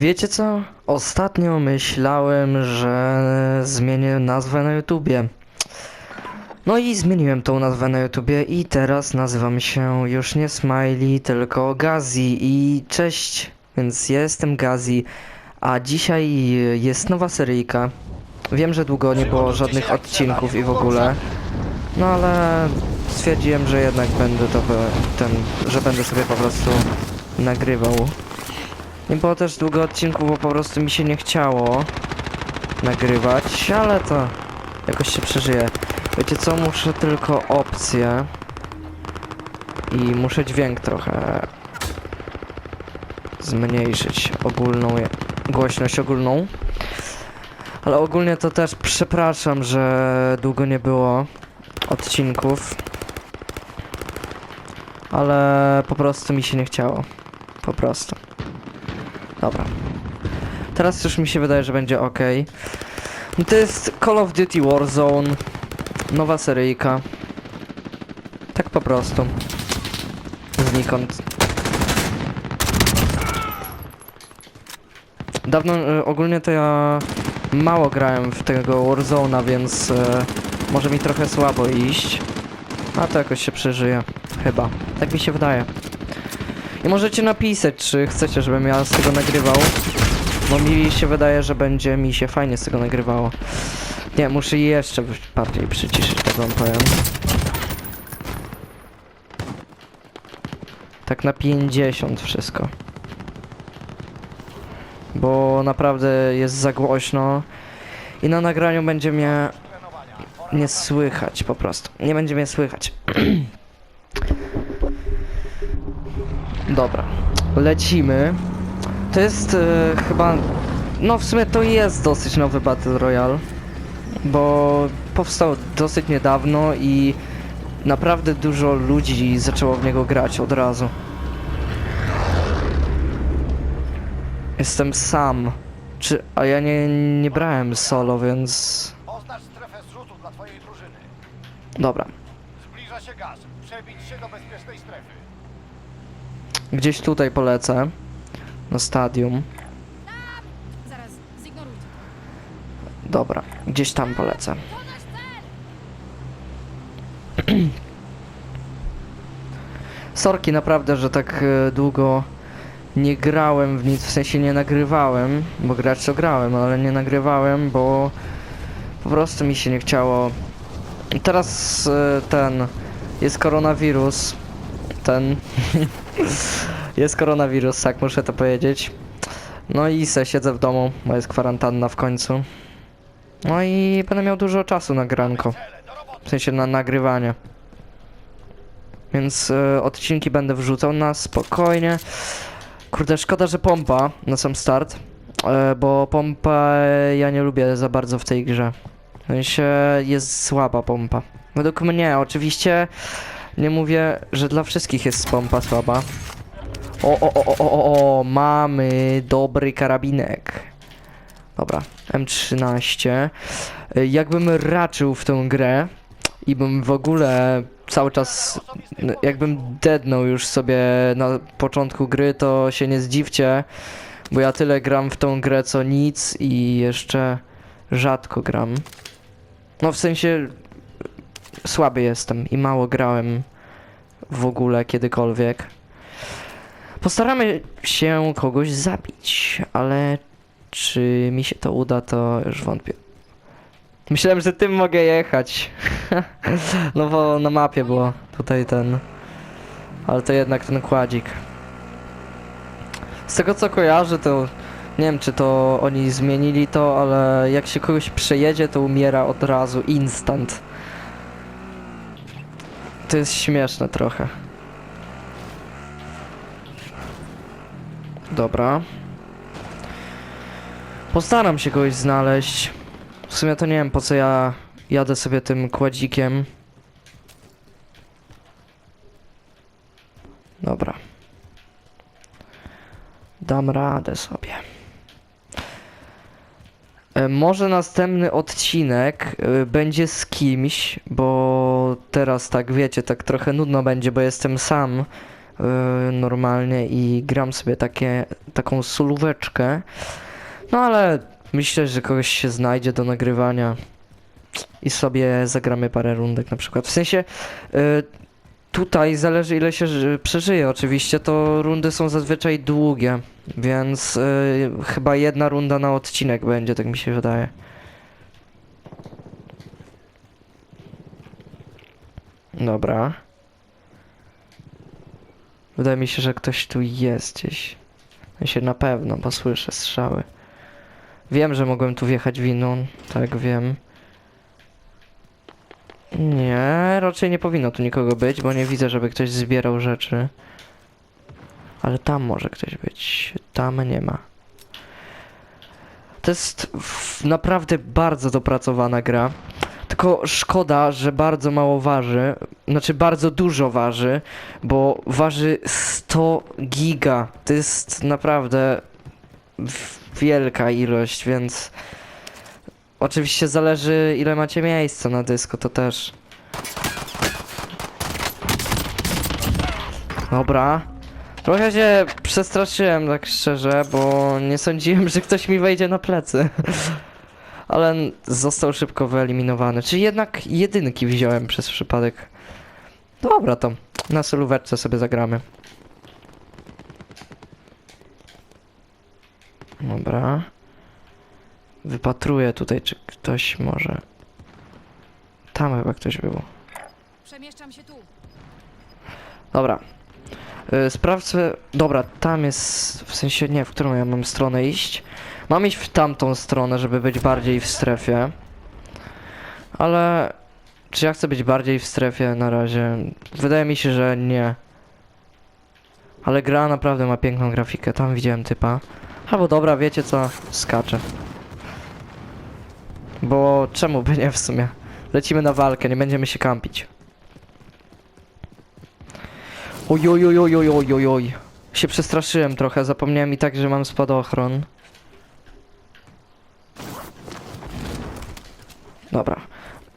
Wiecie co? Ostatnio myślałem, że zmienię nazwę na YouTubie. No i zmieniłem tą nazwę na YouTubie i teraz nazywam się już nie Smiley, tylko Gazi i cześć, więc ja jestem Gazi, a dzisiaj jest nowa seryjka. Wiem, że długo nie było żadnych odcinków i w ogóle, no ale stwierdziłem, że jednak będę to ten, że będę sobie po prostu nagrywał. Nie było też długo odcinków, bo po prostu mi się nie chciało nagrywać, ale to jakoś się przeżyje. Wiecie co, muszę tylko opcję i muszę dźwięk trochę zmniejszyć ogólną głośność ogólną. Ale ogólnie to też przepraszam, że długo nie było odcinków. Ale po prostu mi się nie chciało. Po prostu. Dobra. Teraz już mi się wydaje, że będzie ok. To jest Call of Duty Warzone. Nowa seryjka. Tak po prostu. Znikąd. Dawno, e, ogólnie to ja mało grałem w tego Warzone'a, więc e, może mi trochę słabo iść. A to jakoś się przeżyje. Chyba. Tak mi się wydaje. I możecie napisać, czy chcecie, żebym ja z tego nagrywał. Bo mi się wydaje, że będzie mi się fajnie z tego nagrywało. Nie, muszę jeszcze bardziej przyciszyć, tak wam powiem. Tak na 50 wszystko. Bo naprawdę jest za głośno. I na nagraniu będzie mnie nie słychać po prostu. Nie będzie mnie słychać. Dobra, lecimy. To jest e, chyba. No, w sumie to jest dosyć nowy Battle Royale, bo powstał dosyć niedawno i naprawdę dużo ludzi zaczęło w niego grać od razu. Jestem sam. Czy. A ja nie, nie brałem solo, więc. Oznacz strefę zrzutu dla twojej drużyny. Dobra. Zbliża się gaz. Przebić się do bezpiecznej strefy. Gdzieś tutaj polecę. Na stadium. Dobra, gdzieś tam polecę. Sorki naprawdę, że tak e, długo nie grałem w nic, w sensie nie nagrywałem, bo grać to grałem, ale nie nagrywałem, bo po prostu mi się nie chciało. I Teraz e, ten, jest koronawirus, ten, jest koronawirus, tak muszę to powiedzieć. No i se siedzę w domu, bo jest kwarantanna w końcu. No i będę miał dużo czasu na granko, w sensie na nagrywanie. Więc e, odcinki będę wrzucał na spokojnie. Kurde, szkoda, że pompa na sam start, e, bo pompa ja nie lubię za bardzo w tej grze. W sensie jest słaba pompa. Według mnie, oczywiście nie mówię, że dla wszystkich jest pompa słaba. O, o, o, o, o, o, mamy dobry karabinek. Dobra, M13. E, Jakbym raczył w tę grę i bym w ogóle cały czas jakbym deadnął już sobie na początku gry, to się nie zdziwcie, bo ja tyle gram w tą grę co nic i jeszcze rzadko gram. No w sensie słaby jestem i mało grałem w ogóle kiedykolwiek. Postaramy się kogoś zabić, ale czy mi się to uda, to już wątpię. Myślałem, że tym mogę jechać. no bo na mapie było tutaj ten. Ale to jednak ten kładzik. Z tego co kojarzę, to nie wiem czy to oni zmienili to, ale jak się kogoś przejedzie, to umiera od razu, instant. To jest śmieszne trochę. Dobra. Postaram się kogoś znaleźć. W sumie to nie wiem po co ja jadę sobie tym kładzikiem. Dobra. Dam radę sobie. E, Może następny odcinek e, będzie z kimś, bo teraz tak wiecie, tak trochę nudno będzie, bo jestem sam, yy, normalnie i gram sobie takie, taką solóweczkę. No ale myślę, że kogoś się znajdzie do nagrywania i sobie zagramy parę rundek na przykład. W sensie tutaj zależy ile się ży- przeżyje oczywiście, to rundy są zazwyczaj długie, więc yy, chyba jedna runda na odcinek będzie, tak mi się wydaje. Dobra. Wydaje mi się, że ktoś tu jest gdzieś. Ja się na pewno, bo słyszę strzały. Wiem, że mogłem tu wjechać winą, tak wiem. Nie, raczej nie powinno tu nikogo być, bo nie widzę, żeby ktoś zbierał rzeczy. Ale tam może ktoś być. Tam nie ma. To jest naprawdę bardzo dopracowana gra. Tylko szkoda, że bardzo mało waży. Znaczy bardzo dużo waży, bo waży 100 giga. To jest naprawdę wielka ilość, więc oczywiście zależy ile macie miejsca na dysku, to też. Dobra. Trochę się przestraszyłem, tak szczerze, bo nie sądziłem, że ktoś mi wejdzie na plecy. Ale został szybko wyeliminowany. Czy jednak jedynki wziąłem przez przypadek. Dobra, to na solóweczce sobie zagramy. Dobra. Wypatruję tutaj, czy ktoś może. Tam chyba ktoś był. Przemieszczam się tu. Dobra. Y, Sprawdźmy. Dobra, tam jest. W sensie nie, w którą ja mam stronę iść. Mam iść w tamtą stronę, żeby być bardziej w strefie. Ale. Czy ja chcę być bardziej w strefie na razie? Wydaje mi się, że nie. Ale gra naprawdę ma piękną grafikę. Tam widziałem typa. Albo dobra, wiecie co? Skaczę. Bo czemu by nie w sumie? Lecimy na walkę, nie będziemy się kampić. Oj, oj, oj, oj, oj, oj, oj. Się przestraszyłem trochę, zapomniałem i tak, że mam spadochron. Dobra.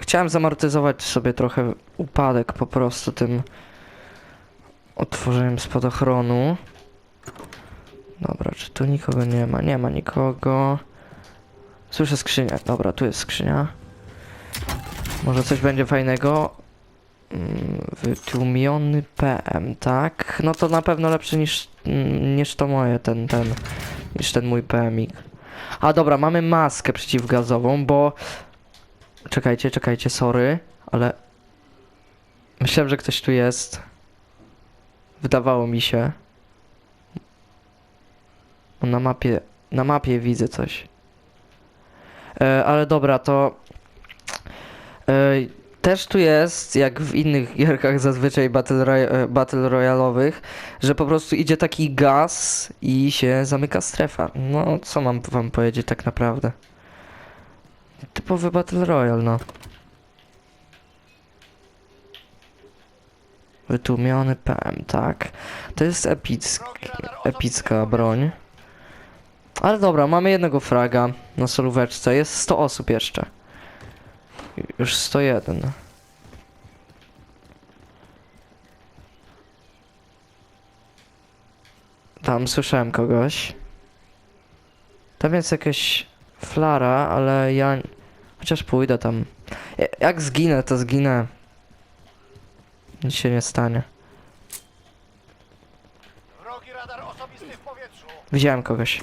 Chciałem zamortyzować sobie trochę upadek po prostu tym otworzeniem spadochronu. Dobra, czy tu nikogo nie ma? Nie ma nikogo. Słyszę skrzynię. Dobra, tu jest skrzynia. Może coś będzie fajnego. Mm, Wytłumiony PM, tak? No to na pewno lepszy niż, mm, niż to moje, ten, ten, niż ten mój PMik. A dobra, mamy maskę przeciwgazową, bo... Czekajcie, czekajcie, sorry, ale... Myślałem, że ktoś tu jest. Wydawało mi się. Na mapie, na mapie widzę coś. E, ale dobra, to... E, też tu jest, jak w innych gierkach zazwyczaj Battle, Roy- e, battle Royalowych, że po prostu idzie taki gaz i się zamyka strefa. No, co mam wam powiedzieć tak naprawdę? Typowy Battle Royale, no. Wytłumiony PM, tak. To jest epicka broń. Ale dobra, mamy jednego fraga na solóweczce. Jest 100 osób jeszcze. Już 101. Tam słyszałem kogoś. Tam jest jakaś flara, ale ja... Chociaż pójdę tam. Ja- Jak zginę, to zginę. Nic się nie stanie. Widziałem kogoś.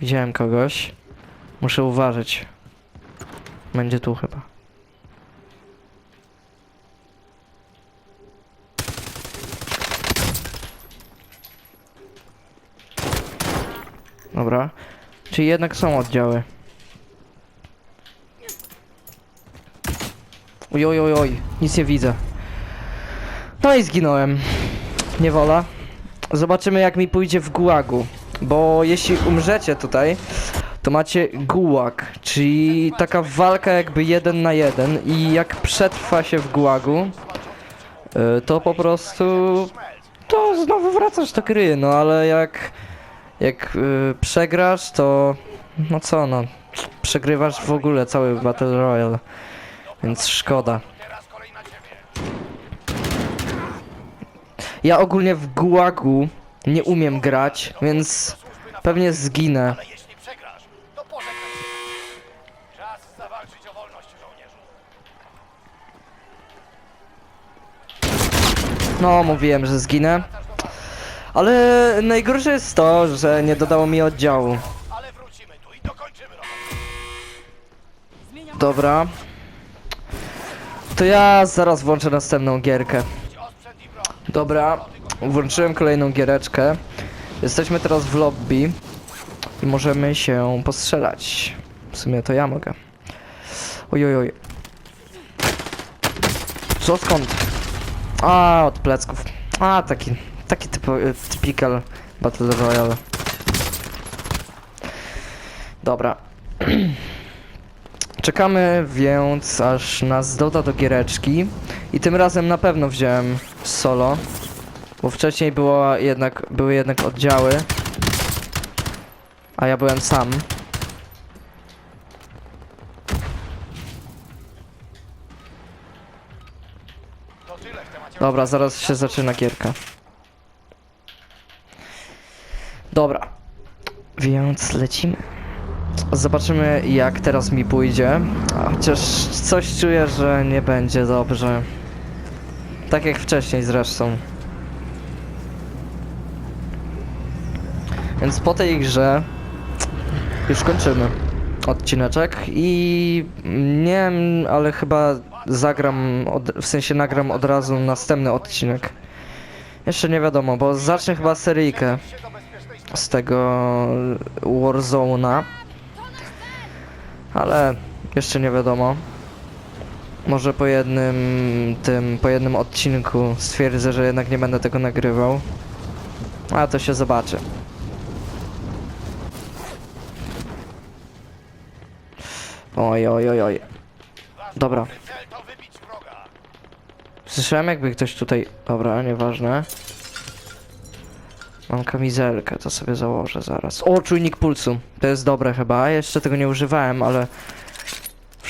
Widziałem kogoś. Muszę uważać. Będzie tu chyba. Dobra. Czyli jednak są oddziały. Oj, oj, oj, oj. Nic nie widzę. No i zginąłem. Niewola. Zobaczymy jak mi pójdzie w gułagu. Bo jeśli umrzecie tutaj, to macie gułag, czyli taka walka jakby jeden na jeden i jak przetrwa się w gułagu, y, to po prostu to znowu wracasz do gry, no ale jak jak y, przegrasz, to no co no, przegrywasz w ogóle cały Battle Royale, więc szkoda. Teraz kolej na ciebie. Ja ogólnie w gułagu nie umiem grać, więc pewnie zginę. Ale jeśli przegrasz, to pożegnaj się. Czas zawalczyć o wolność, żołnierzu. No, mówiłem, że zginę. Ale najgorsze jest to, że nie dodało mi oddziału. Ale wrócimy tu i dokończymy robotę. Zmieniam Dobra. To ja zaraz włączę następną gierkę. Dobra, włączyłem kolejną giereczkę. Jesteśmy teraz w lobby i możemy się postrzelać. W sumie to ja mogę. Ojojoj. Co skąd? A, od plecków. A, taki, taki typo, typical Battle Royale. Dobra. Czekamy więc aż nas doda do giereczki i tym razem na pewno wziąłem solo, bo wcześniej było jednak, były jednak oddziały, a ja byłem sam. Dobra, zaraz się zaczyna gierka. Dobra, więc lecimy. Zobaczymy jak teraz mi pójdzie. Chociaż coś czuję, że nie będzie dobrze. Tak jak wcześniej zresztą. Więc po tej grze już kończymy odcineczek i nie wiem, ale chyba zagram, od, w sensie nagram od razu następny odcinek. Jeszcze nie wiadomo, bo zacznę chyba seryjkę z tego Warzone'a. Ale jeszcze nie wiadomo. Może po jednym tym, po jednym odcinku stwierdzę, że jednak nie będę tego nagrywał. A to się zobaczy. Oj, oj, oj, oj. Dobra. Słyszałem jakby ktoś tutaj... Dobra, nieważne. Mam kamizelkę, to sobie założę zaraz. O, czujnik pulsu. To jest dobre chyba. Jeszcze tego nie używałem, ale...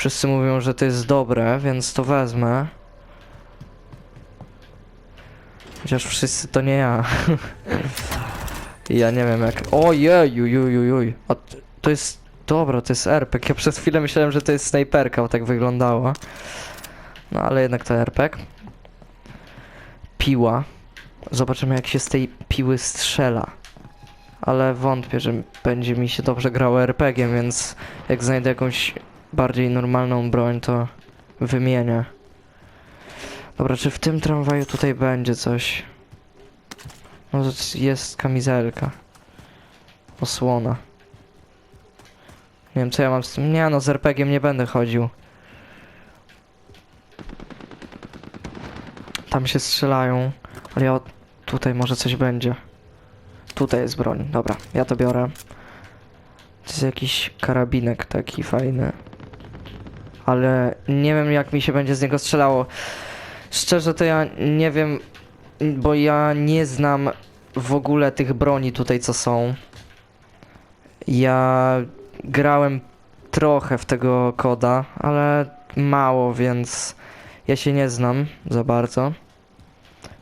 Wszyscy mówią, że to jest dobre, więc to wezmę. Chociaż wszyscy to nie ja. ja nie wiem jak... Ojeju, juj, juj, juj. A to jest... Dobra, to jest RPG. Ja przez chwilę myślałem, że to jest snajperka, bo tak wyglądała. No ale jednak to RPG piła. Zobaczymy jak się z tej piły strzela. Ale wątpię, że będzie mi się dobrze grało RPG, więc jak znajdę jakąś bardziej normalną broń, to wymienię. Dobra, czy w tym tramwaju tutaj będzie coś? No jest kamizelka. Osłona. Nie wiem co ja mam z tym. Nie no, z RPG nie będę chodził. Tam się strzelają, ale ja od... tutaj może coś będzie. Tutaj jest broń, dobra, ja to biorę. To jest jakiś karabinek taki fajny. Ale nie wiem jak mi się będzie z niego strzelało. Szczerze to ja nie wiem, bo ja nie znam w ogóle tych broni tutaj co są. Ja grałem trochę w tego koda, ale mało, więc ja się nie znam za bardzo.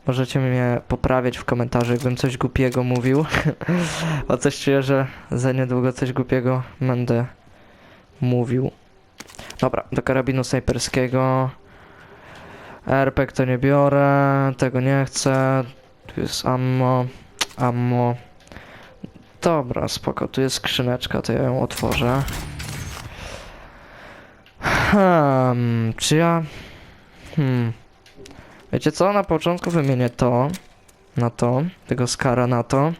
Możecie mnie poprawiać w komentarzu, jakbym coś głupiego mówił. Bo coś czuję, że za niedługo coś głupiego będę mówił. Dobra, do karabinu snajperskiego. RPG to nie biorę, tego nie chcę. Tu jest ammo, ammo. Dobra, spoko, tu jest skrzyneczka, to ja ją otworzę. Hmm, czy ja... Hmm. Wiecie co? Na początku wymienię to na to, tego skara na to.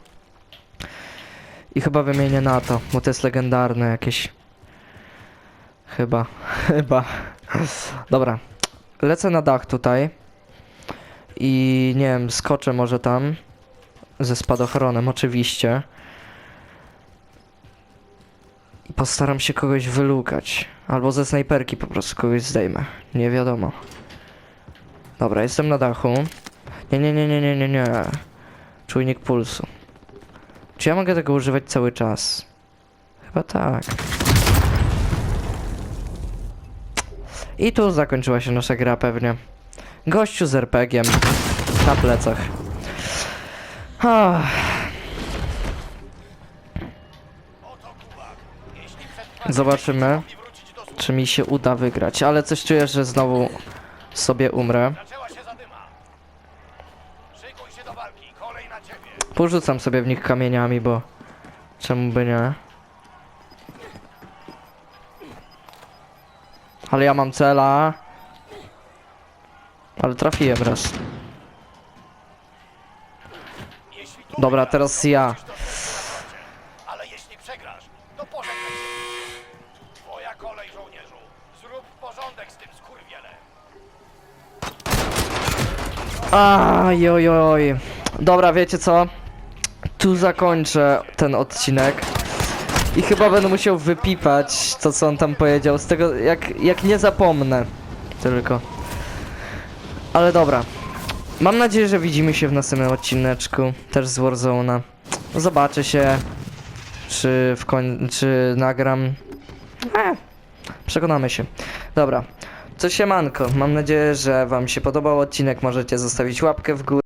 I chyba wymienię na to, bo to jest legendarne jakieś. Chyba, chyba. Dobra, lecę na dach tutaj. I nie wiem, skoczę może tam. Ze spadochronem, oczywiście. I postaram się kogoś wylukać. Albo ze snajperki po prostu kogoś zdejmę. Nie wiadomo. Dobra, jestem na dachu. Nie, nie, nie, nie, nie, nie, nie. Czujnik pulsu. Czy ja mogę tego używać cały czas? Chyba tak. I tu zakończyła się nasza gra pewnie. Gościu z RPG-iem na plecach. Przetrwacie, Zobaczymy. czy mi się uda wygrać, ale coś czuję, że znowu sobie umrę. Porzucam sobie w nich kamieniami, bo czemu by nie? Ale ja mam cela. Ale trafiłem raz. Dobra, teraz ja. Ale jeśli przegrasz, to pożegnaj się. Twoja kolej, żołnierzu. Zrób porządek z tym skurwielem. Aj, oj, oj. Dobra, wiecie co? Tu zakończę ten odcinek. I chyba będę musiał wypipać to, co on tam powiedział. Z tego, jak, jak nie zapomnę. Tylko. Ale dobra. Mam nadzieję, że widzimy się w następnym odcineczku. Też z Warzone'a. Zobaczę się. Czy w koń... czy nagram. E, przekonamy się. Dobra. To siemanko. Mam nadzieję, że wam się podobał odcinek. Możecie zostawić łapkę w górę.